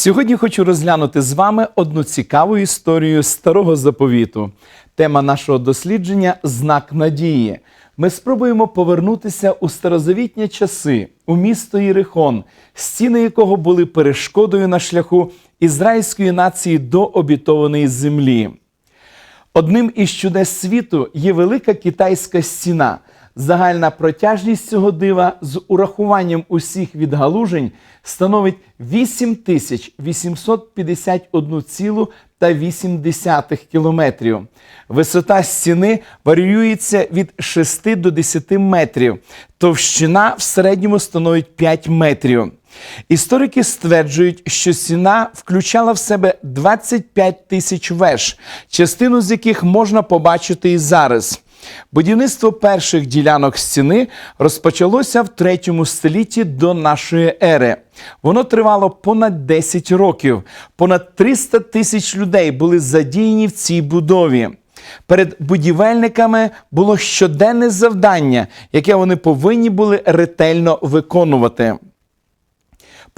Сьогодні хочу розглянути з вами одну цікаву історію старого заповіту. Тема нашого дослідження знак надії. Ми спробуємо повернутися у старозавітні часи, у місто Єрихон, стіни якого були перешкодою на шляху ізраїльської нації до обітованої землі. Одним із чудес світу є велика китайська стіна. Загальна протяжність цього дива з урахуванням усіх відгалужень становить 8851,8 кілометрів. Висота стіни варіюється від 6 до 10 метрів. Товщина в середньому становить 5 метрів. Історики стверджують, що стіна включала в себе 25 тисяч веж, частину з яких можна побачити і зараз. Будівництво перших ділянок стіни розпочалося в третьому столітті до нашої ери. Воно тривало понад 10 років. Понад 300 тисяч людей були задіяні в цій будові. Перед будівельниками було щоденне завдання, яке вони повинні були ретельно виконувати.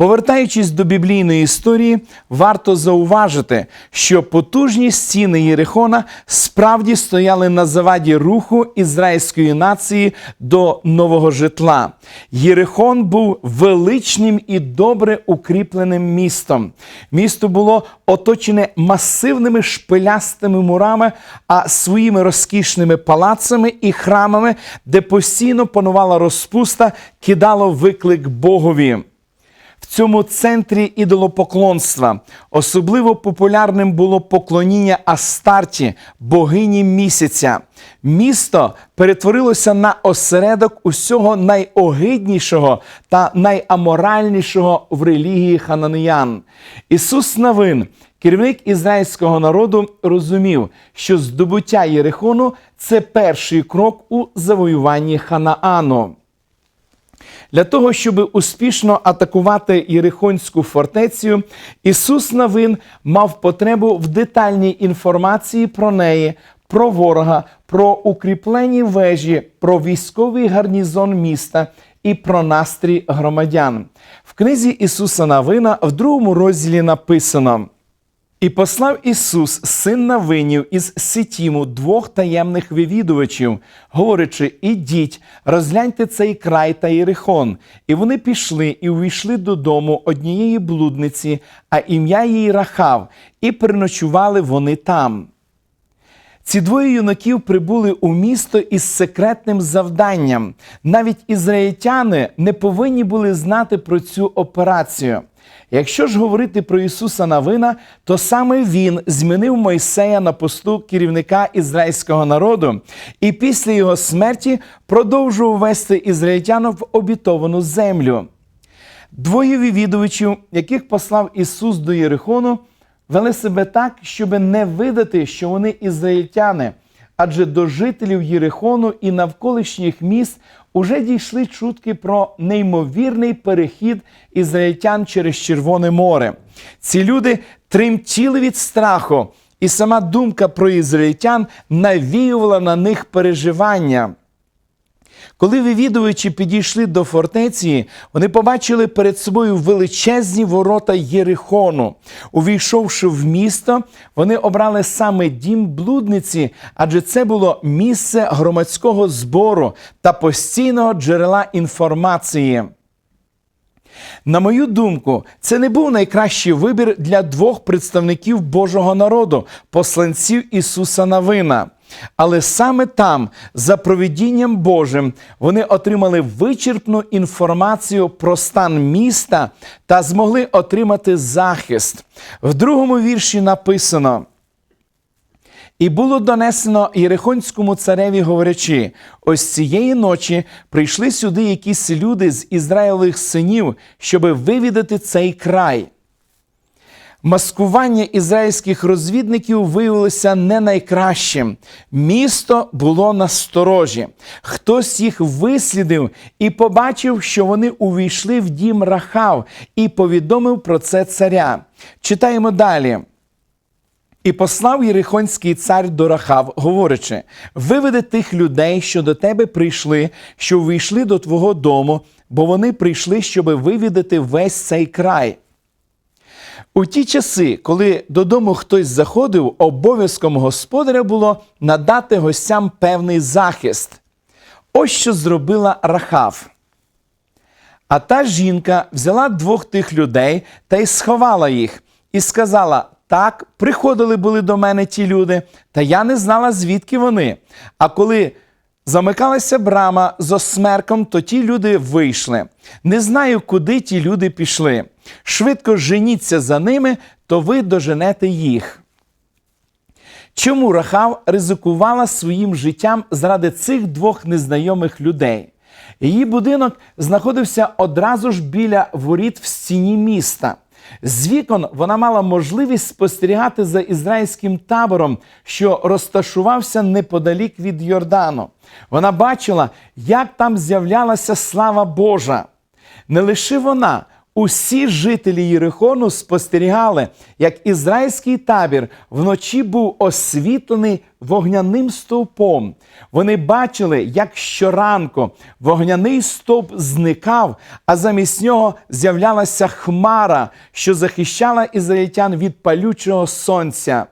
Повертаючись до біблійної історії, варто зауважити, що потужні стіни Єрихона справді стояли на заваді руху ізраїльської нації до нового житла. Єрихон був величним і добре укріпленим містом. Місто було оточене масивними шпилястими мурами, а своїми розкішними палацами і храмами, де постійно панувала розпуста, кидало виклик Богові. В цьому центрі ідолопоклонства особливо популярним було поклоніння Астарті, богині місяця. Місто перетворилося на осередок усього найогиднішого та найаморальнішого в релігії хананеян. Ісус Навин, керівник ізраїльського народу, розумів, що здобуття Єрихону це перший крок у завоюванні Ханаану. Для того, щоб успішно атакувати Єрихонську фортецю, Ісус Навин мав потребу в детальній інформації про неї, про ворога, про укріплені вежі, про військовий гарнізон міста і про настрій громадян. В книзі Ісуса Навина в другому розділі написано. І послав Ісус, син Навинів, із Ситіму двох таємних вивідувачів, говорячи: Ідіть, розгляньте цей край та Єрихон. І вони пішли і увійшли додому однієї блудниці, а ім'я її Рахав, і переночували вони там. Ці двоє юнаків прибули у місто із секретним завданням. Навіть ізраїльтяни не повинні були знати про цю операцію. Якщо ж говорити про Ісуса Навина, то саме Він змінив Мойсея на посту керівника ізраїльського народу і після його смерті продовжував вести ізраїльтян в обітовану землю. Двоє відвідувачів, яких послав Ісус до Єрихону, вели себе так, щоб не видати, що вони ізраїльтяни, адже до жителів Єрихону і навколишніх міст уже дійшли чутки про неймовірний перехід ізраїльтян через Червоне море. Ці люди тремтіли від страху, і сама думка про ізраїльтян навіювала на них переживання. Коли вивідувачі підійшли до фортеці, вони побачили перед собою величезні ворота Єрихону. Увійшовши в місто, вони обрали саме дім блудниці, адже це було місце громадського збору та постійного джерела інформації. На мою думку, це не був найкращий вибір для двох представників Божого народу, посланців Ісуса Навина. Але саме там, за провідінням Божим, вони отримали вичерпну інформацію про стан міста та змогли отримати захист. В другому вірші написано. І було донесено Єрихонському цареві, говорячи: ось цієї ночі прийшли сюди якісь люди з Ізраїлевих синів, щоби вивідати цей край. Маскування ізраїльських розвідників виявилося не найкращим. Місто було насторожі. Хтось їх вислідив і побачив, що вони увійшли в дім Рахав, і повідомив про це царя. Читаємо далі. І послав Єрихонський цар до Рахав, говорячи: виведи тих людей, що до тебе прийшли, що увійшли до твого дому, бо вони прийшли, щоб вивідати весь цей край. У ті часи, коли додому хтось заходив, обов'язком господаря було надати гостям певний захист. Ось що зробила Рахав. А та жінка взяла двох тих людей та й сховала їх, і сказала: Так, приходили були до мене ті люди, та я не знала, звідки вони. А коли замикалася брама з осмерком, то ті люди вийшли. Не знаю, куди ті люди пішли. Швидко женіться за ними, то ви доженете їх. Чому Рахав ризикувала своїм життям заради цих двох незнайомих людей? Її будинок знаходився одразу ж біля воріт в стіні міста. З вікон вона мала можливість спостерігати за ізраїльським табором, що розташувався неподалік від Йордану. Вона бачила, як там з'являлася слава Божа. Не лише вона, усі жителі Єрихону спостерігали, як ізраїльський табір вночі був освітлений вогняним стовпом. Вони бачили, як щоранку вогняний стовп зникав, а замість нього з'являлася хмара, що захищала ізраїльтян від палючого сонця.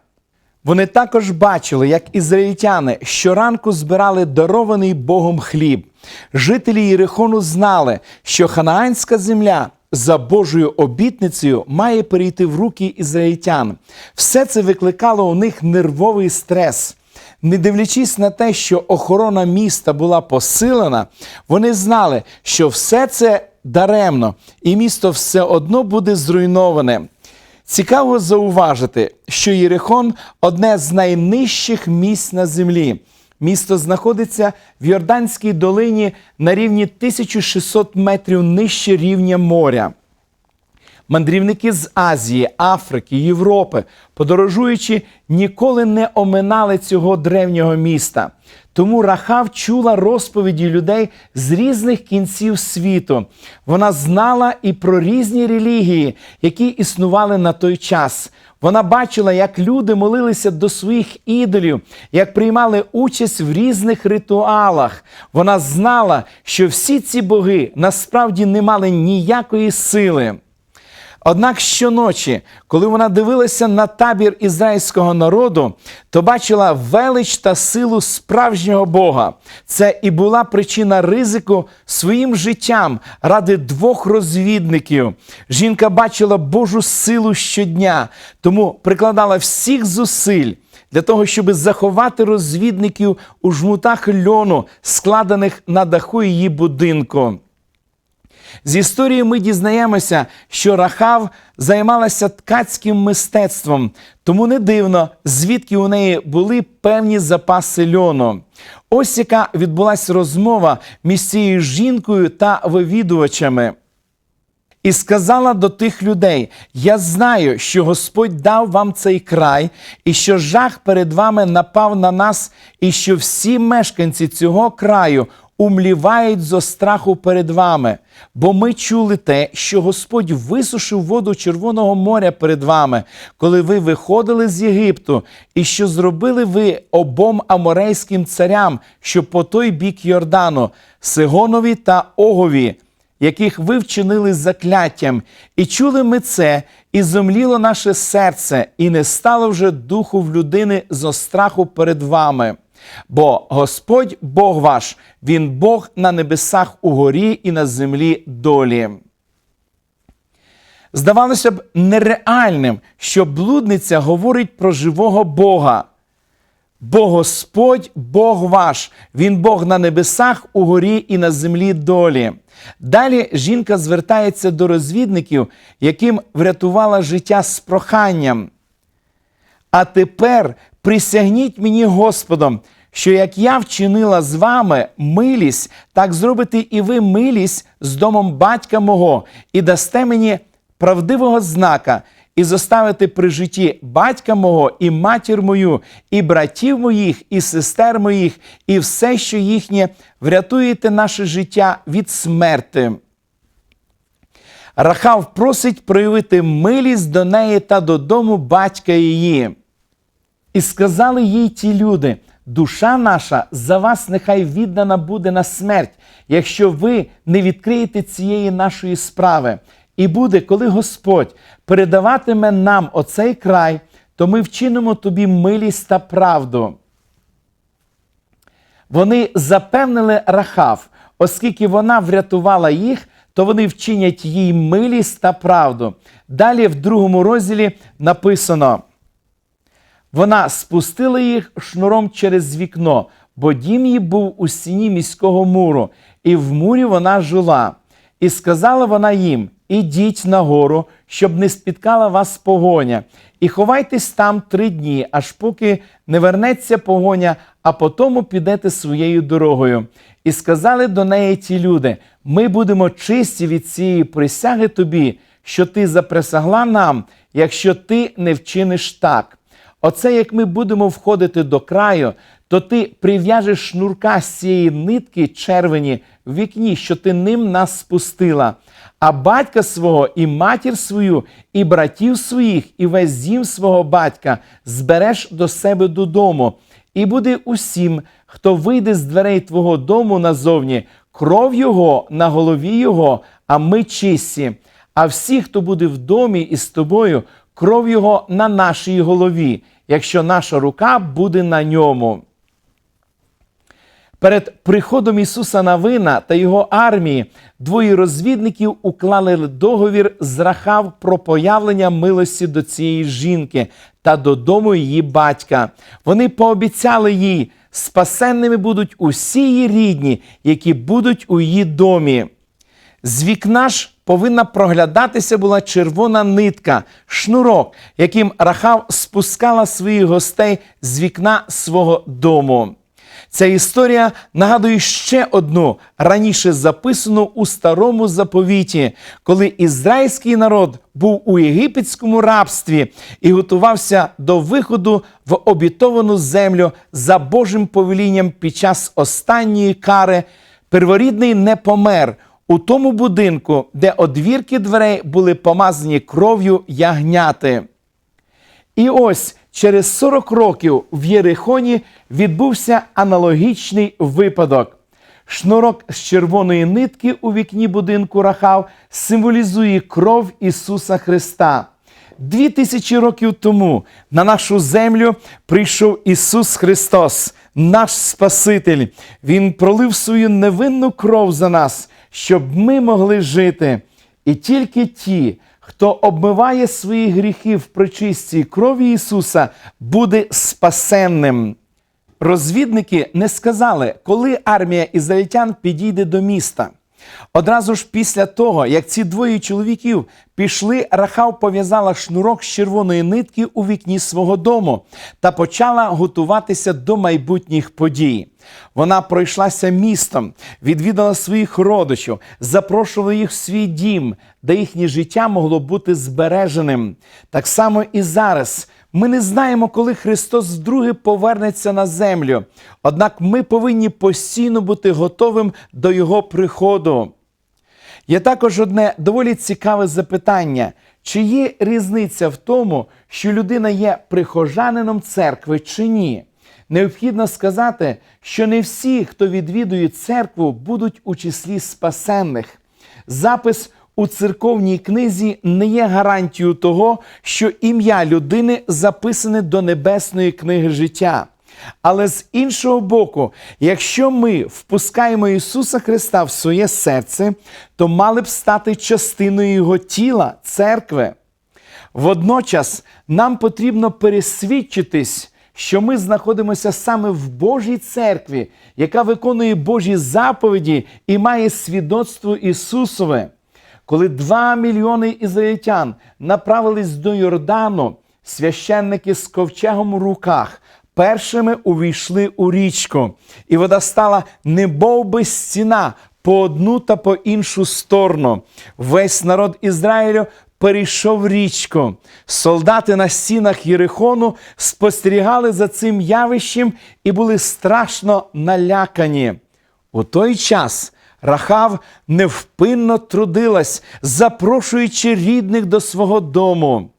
Вони також бачили, як ізраїльтяни щоранку збирали дарований Богом хліб. Жителі Єрихону знали, що ханаанська земля за Божою обітницею має перейти в руки ізраїльтян. Все це викликало у них нервовий стрес. Не дивлячись на те, що охорона міста була посилена, вони знали, що все це даремно, і місто все одно буде зруйноване. Цікаво зауважити, що Єрихон одне з найнижчих місць на землі. Місто знаходиться в Йорданській долині на рівні 1600 метрів нижче рівня моря. Мандрівники з Азії, Африки, Європи, подорожуючи, ніколи не оминали цього древнього міста. Тому Рахав чула розповіді людей з різних кінців світу. Вона знала і про різні релігії, які існували на той час. Вона бачила, як люди молилися до своїх ідолів, як приймали участь в різних ритуалах. Вона знала, що всі ці боги насправді не мали ніякої сили. Однак щоночі, коли вона дивилася на табір ізраїльського народу, то бачила велич та силу справжнього Бога. Це і була причина ризику своїм життям ради двох розвідників. Жінка бачила Божу силу щодня, тому прикладала всіх зусиль. Для того, щоб заховати розвідників у жмутах льону, складених на даху її будинку. З історії ми дізнаємося, що Рахав займалася ткацьким мистецтвом, тому не дивно, звідки у неї були певні запаси льону. Ось яка відбулася розмова між цією жінкою та вивідувачами. І сказала до тих людей: Я знаю, що Господь дав вам цей край, і що жах перед вами напав на нас, і що всі мешканці цього краю умлівають зо страху перед вами. Бо ми чули те, що Господь висушив воду Червоного моря перед вами, коли ви виходили з Єгипту, і що зробили ви обом аморейським царям, що по той бік Йордану, Сигонові та Огові яких ви вчинили закляттям, і чули ми це, і зомліло наше серце, і не стало вже духу в людини зо страху перед вами. Бо Господь Бог ваш, Він Бог на небесах угорі і на землі долі. Здавалося б, нереальним, що блудниця говорить про живого Бога. Бо Господь Бог ваш, Він Бог на небесах, угорі і на землі долі. Далі жінка звертається до розвідників, яким врятувала життя з проханням. А тепер присягніть мені Господом, що як я вчинила з вами милість, так зробите і ви милість з домом батька мого, і дасте мені правдивого знака, і зоставити при житті батька мого, і матір мою, і братів моїх, і сестер моїх, і все, що їхнє, врятуєте наше життя від смерти. Рахав просить проявити милість до неї та додому батька її. І сказали їй ті люди: душа наша за вас нехай віддана буде на смерть, якщо ви не відкриєте цієї нашої справи. І буде, коли Господь передаватиме нам оцей край, то ми вчинимо тобі милість та правду. Вони запевнили Рахав, оскільки вона врятувала їх, то вони вчинять їй милість та правду. Далі в другому розділі написано: вона спустила їх шнуром через вікно, бо дім її був у стіні міського муру, і в мурі вона жила. І сказала вона їм: Ідіть нагору, щоб не спіткала вас погоня, і ховайтесь там три дні, аж поки не вернеться погоня, а потому підете своєю дорогою. І сказали до неї ті люди: Ми будемо чисті від цієї присяги тобі, що ти заприсягла нам, якщо ти не вчиниш так. Оце як ми будемо входити до краю, то ти прив'яжеш шнурка з цієї нитки червені в вікні, що ти ним нас спустила. А батька свого і матір свою, і братів своїх, і весь дім свого батька збереш до себе додому. І буде усім, хто вийде з дверей твого дому назовні, кров його на голові його, а ми чисті. А всі, хто буде в домі із тобою, кров його на нашій голові, якщо наша рука буде на ньому. Перед приходом Ісуса Навина та його армії двоє розвідників уклали договір з Рахав про появлення милості до цієї жінки та додому її батька. Вони пообіцяли їй, спасенними будуть усі її рідні, які будуть у її домі. З вікна ж повинна проглядатися була червона нитка, шнурок, яким Рахав спускала своїх гостей з вікна свого дому. Ця історія нагадує ще одну раніше записану у старому заповіті, коли ізраїльський народ був у єгипетському рабстві і готувався до виходу в обітовану землю за Божим повелінням під час останньої кари. Перворідний не помер у тому будинку, де одвірки дверей були помазані кров'ю ягняти. І ось через 40 років в Єрихоні відбувся аналогічний випадок. Шнурок з червоної нитки у вікні будинку Рахав символізує кров Ісуса Христа. Дві тисячі років тому на нашу землю прийшов Ісус Христос, наш Спаситель. Він пролив свою невинну кров за нас, щоб ми могли жити. І тільки ті, хто обмиває свої гріхи в причистій крові Ісуса, буде спасенним. Розвідники не сказали, коли армія ізраїльтян підійде до міста. Одразу ж після того, як ці двоє чоловіків пішли, Рахав пов'язала шнурок з червоної нитки у вікні свого дому та почала готуватися до майбутніх подій. Вона пройшлася містом, відвідала своїх родичів, запрошувала їх в свій дім, де їхнє життя могло бути збереженим. Так само і зараз. Ми не знаємо, коли Христос вдруге повернеться на землю. Однак ми повинні постійно бути готовим до Його приходу. Є також одне доволі цікаве запитання: чи є різниця в тому, що людина є прихожанином церкви чи ні? Необхідно сказати, що не всі, хто відвідує церкву, будуть у числі спасенних. Запис у церковній книзі не є гарантією того, що ім'я людини записане до небесної книги життя. Але з іншого боку, якщо ми впускаємо Ісуса Христа в своє серце, то мали б стати частиною Його тіла, церкви. Водночас нам потрібно пересвідчитись, що ми знаходимося саме в Божій церкві, яка виконує Божі заповіді і має свідоцтво Ісусове. Коли два мільйони ізраїльтян направились до Йордану, священники з ковчегом у руках першими увійшли у річку, і вода стала немов би стіна по одну та по іншу сторону. Весь народ Ізраїлю перейшов річку. Солдати на стінах Єрихону спостерігали за цим явищем і були страшно налякані. У той час. Рахав невпинно трудилась, запрошуючи рідних до свого дому.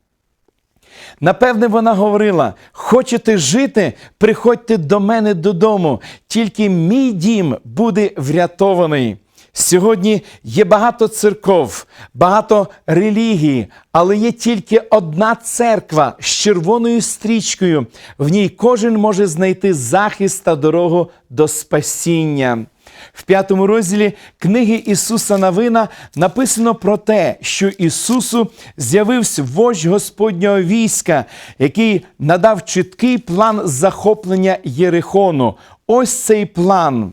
Напевне, вона говорила: хочете жити, приходьте до мене додому, тільки мій дім буде врятований. Сьогодні є багато церков, багато релігій, але є тільки одна церква з червоною стрічкою. В ній кожен може знайти захист та дорогу до спасіння. В п'ятому розділі книги Ісуса Навина написано про те, що Ісусу з'явився вождь Господнього війська, який надав чіткий план захоплення Єрихону. Ось цей план.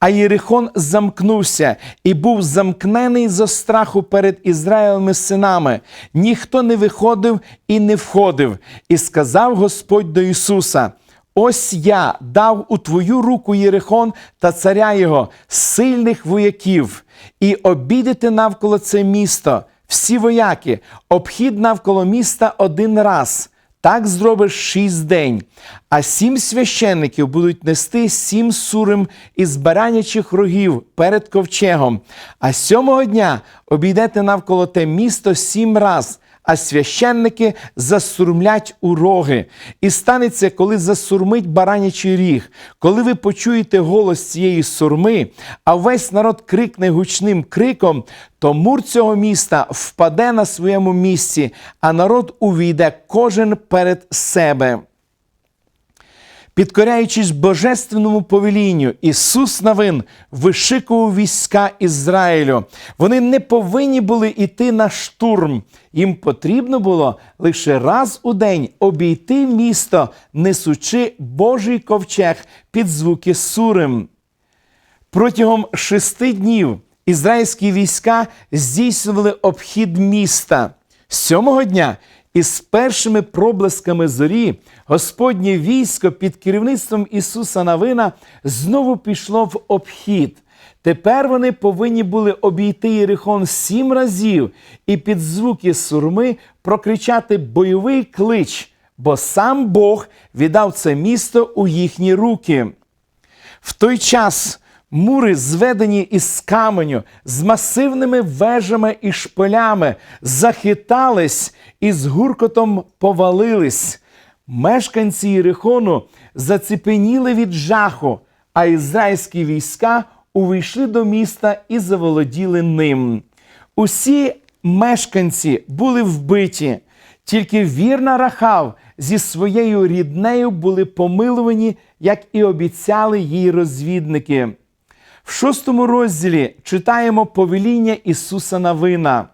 А Єрихон замкнувся і був замкнений зо страху перед Ізраїлем синами. Ніхто не виходив і не входив. І сказав Господь до Ісуса: Ось я дав у твою руку Єрихон та царя його, сильних вояків, і обідете навколо це місто, всі вояки, обхід навколо міста один раз. Так зробиш шість день, а сім священників будуть нести сім сурим із баранячих рогів перед ковчегом. А сьомого дня обійдете навколо те місто сім раз, а священники засурмлять у роги. І станеться, коли засурмить баранячий ріг, коли ви почуєте голос цієї сурми, а весь народ крикне гучним криком, то мур цього міста впаде на своєму місці, а народ увійде кожен перед себе. Підкоряючись божественному повелінню, Ісус Навин вишикував війська Ізраїлю. Вони не повинні були йти на штурм. Їм потрібно було лише раз у день обійти місто, несучи Божий ковчег під звуки сурим. Протягом шести днів ізраїльські війська здійснювали обхід міста. Сьомого дня із першими проблисками зорі Господнє військо під керівництвом Ісуса Навина знову пішло в обхід. Тепер вони повинні були обійти Єрихон сім разів і під звуки сурми прокричати бойовий клич, бо сам Бог віддав це місто у їхні руки. В той час мури, зведені із каменю, з масивними вежами і шпилями, захитались і з гуркотом повалились. Мешканці Єрихону заціпеніли від жаху, а ізраїльські війська увійшли до міста і заволоділи ним. Усі мешканці були вбиті, тільки вірна Рахав зі своєю ріднею були помилувані, як і обіцяли їй розвідники. В шостому розділі читаємо повеління Ісуса Навина.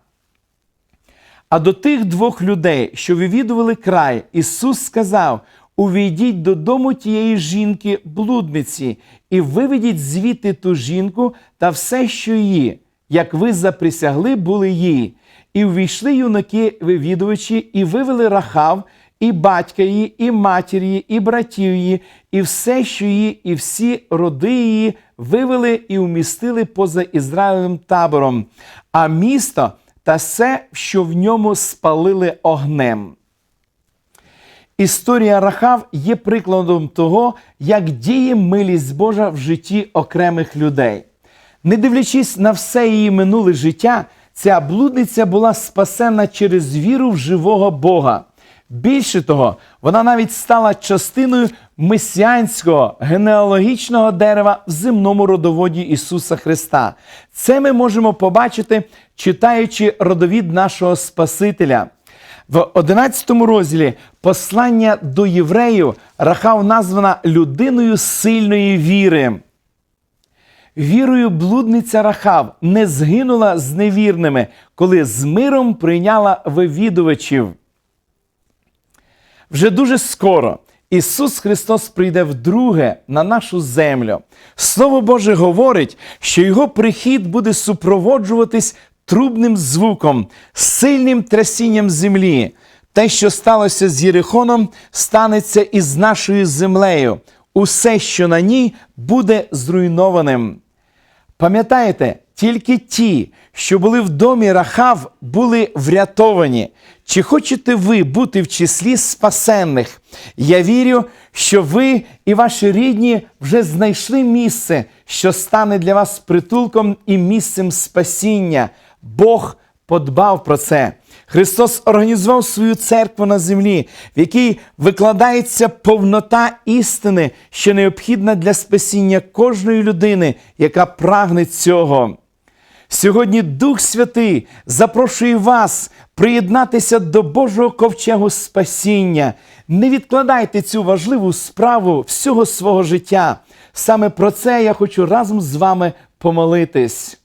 А до тих двох людей, що вивідували край, Ісус сказав: Увійдіть додому тієї жінки, блудниці, і виведіть звідти ту жінку та все, що її, як ви заприсягли, були їй. І увійшли юнаки вивідувачі, і вивели Рахав, і батька її, і матір її, і братів її, і все, що її, і всі роди її вивели і умістили поза Ізраїлем табором, а місто та все, що в ньому спалили огнем. Історія Рахав є прикладом того, як діє милість Божа в житті окремих людей. Не дивлячись на все її минуле життя, ця блудниця була спасена через віру в живого Бога. Більше того, вона навіть стала частиною месіанського генеалогічного дерева в земному родоводі Ісуса Христа. Це ми можемо побачити, читаючи родовід нашого Спасителя. В 11 розділі послання до євреїв Рахав названа людиною сильної віри. Вірою блудниця Рахав не згинула з невірними, коли з миром прийняла вивідувачів. Вже дуже скоро Ісус Христос прийде вдруге на нашу землю. Слово Боже говорить, що Його прихід буде супроводжуватись трубним звуком, сильним трясінням землі. Те, що сталося з Єрихоном, станеться і з нашою землею. Усе, що на ній, буде зруйнованим. Пам'ятаєте, тільки ті, що були в домі Рахав, були врятовані. Чи хочете ви бути в числі спасенних? Я вірю, що ви і ваші рідні вже знайшли місце, що стане для вас притулком і місцем спасіння. Бог подбав про це. Христос організував свою церкву на землі, в якій викладається повнота істини, що необхідна для спасіння кожної людини, яка прагне цього. Сьогодні Дух Святий запрошує вас приєднатися до Божого ковчегу спасіння. Не відкладайте цю важливу справу всього свого життя. Саме про це я хочу разом з вами помолитись.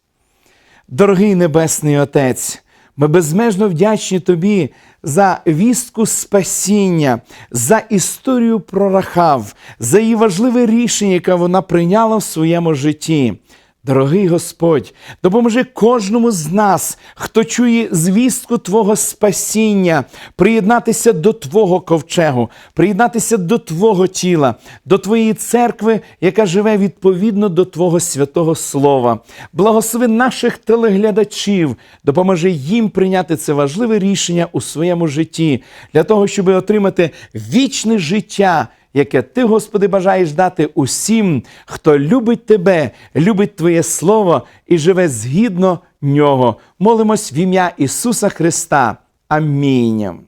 Дорогий Небесний Отець, ми безмежно вдячні Тобі за вістку спасіння, за історію про Рахав, за її важливе рішення, яке вона прийняла в своєму житті. Дорогий Господь, допоможи кожному з нас, хто чує звістку Твого спасіння, приєднатися до Твого ковчегу, приєднатися до Твого тіла, до Твоєї церкви, яка живе відповідно до Твого святого Слова. Благослови наших телеглядачів, допоможи їм прийняти це важливе рішення у своєму житті для того, щоб отримати вічне життя яке ти, Господи, бажаєш дати усім, хто любить Тебе, любить Твоє Слово і живе згідно нього. Молимось в ім'я Ісуса Христа. Амінь.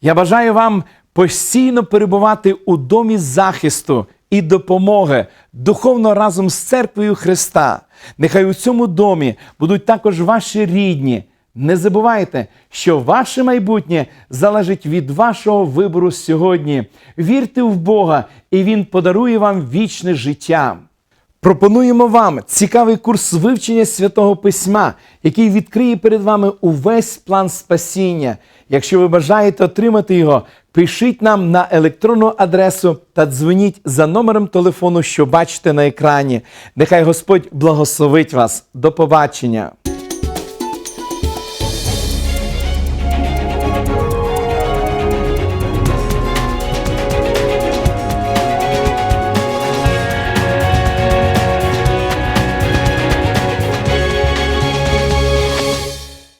Я бажаю вам постійно перебувати у домі захисту і допомоги духовно разом з церквою Христа. Нехай у цьому домі будуть також ваші рідні. Не забувайте, що ваше майбутнє залежить від вашого вибору сьогодні. Вірте в Бога, і Він подарує вам вічне життя. Пропонуємо вам цікавий курс вивчення святого письма, який відкриє перед вами увесь план спасіння. Якщо ви бажаєте отримати його, пишіть нам на електронну адресу та дзвоніть за номером телефону, що бачите на екрані. Нехай Господь благословить вас. До побачення!